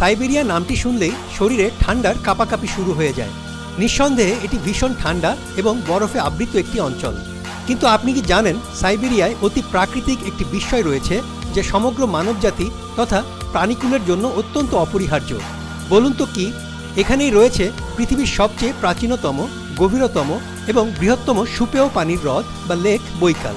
Siberia নামটি শুনলেই শরীরে ঠান্ডার কাঁপাকাঁপি শুরু হয়ে যায়। নিঃসন্দেহে এটি ভীষণ ঠান্ডা এবং বরফে আবৃত একটি অঞ্চল। কিন্তু আপনি কি জানেন সাইবেরিয়ায় অতি প্রাকৃতিক একটি বিস্ময় রয়েছে যে সমগ্র মানবজাতি তথা প্রাণীকুলের জন্য অত্যন্ত অপরিহার্য? বলুন তো কি? এখানেই রয়েছে পৃথিবীর সবচেয়ে প্রাচীনতম, গভীরতম এবং বৃহত্তম সুপেয় পানির হ্রদ বা লেক বৈকাল।